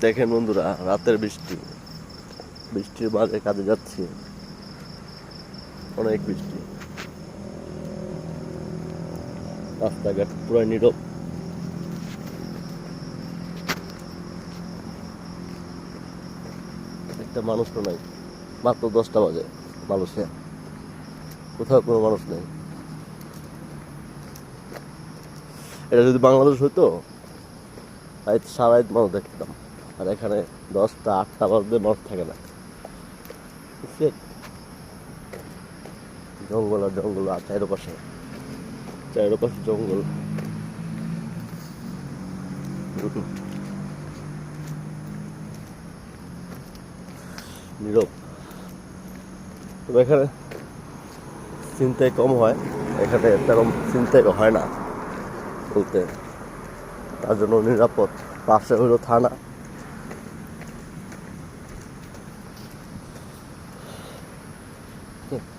দেখেন বন্ধুরা, রাতের বৃষ্টি। বৃষ্টির মাঝে কাজে যাচ্ছি। অনেক বৃষ্টি। রাস্তাঘাট পুরো নীরব। একটা মানুষও নাই। মাত্র দশটা বাজে মানুষে। কোথাও কোনো মানুষ নেই। এটা যদি বাংলাদেশ হইতো তাই সারা রাত মানুষ দেখতাম। আর এখানে দশটা আটটা বাজতে মানুষ থাকে না? জঙ্গল আর জঙ্গল আর চারপাশে। চারপাশে জঙ্গল। নীরব। তবে এখানে চিন্তায় কম হয়। এখানে তেরম চিন্তায় হয় না বলতে। তার জন্য নিরাপদ। পাশে হলো থানা। Cool.